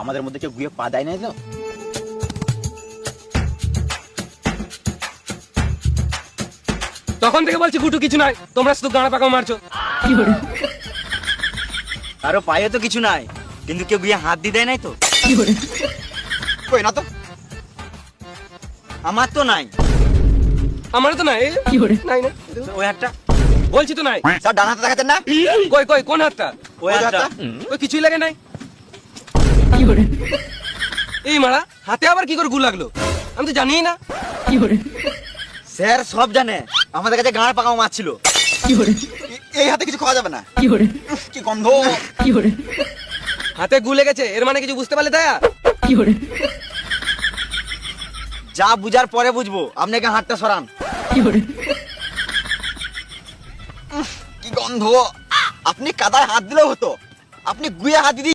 আমাদের মধ্যে কেউ গুয়ে পা দেয় নাই তো? তখন থেকে বলছি গুটু কিছু নয় তোমরা শুধু গাঁড়া পাকাও মারছো। কারও পায়ে তো কিছু নাই কিন্তু কেউ গুয়ে হাত দিয়ে দেয় নাই তো? কই না তো? আমার তো নাই। আমারও তো নাই নাই না। ওই হাতটা? বলছি তো নাই। স্যার ডান হাতে দেখাতেন না? কই কই কোন হাতটা? ওই হাতটা। ওই কিছুই লাগে নাই? এই মারা হাতে আবার কি করে গু লাগল? আমি তো জানিই না। স্যার সব জানে। আমাদের কাছে গাঁড় পাকাও মাছ ছিল এই হাতে কিছু খাওয়া যাবে না। কি গন্ধ। হাতে গু লেগেছে এর মানে কিছু বুঝতে পারলে দয়া যা বুঝার পরে বুঝব। আপনাকে হাতটা সরান। কি গন্ধ। আপনি কাদায় হাত দিলেও হতো। আপনি গুয়ে হাত দিদি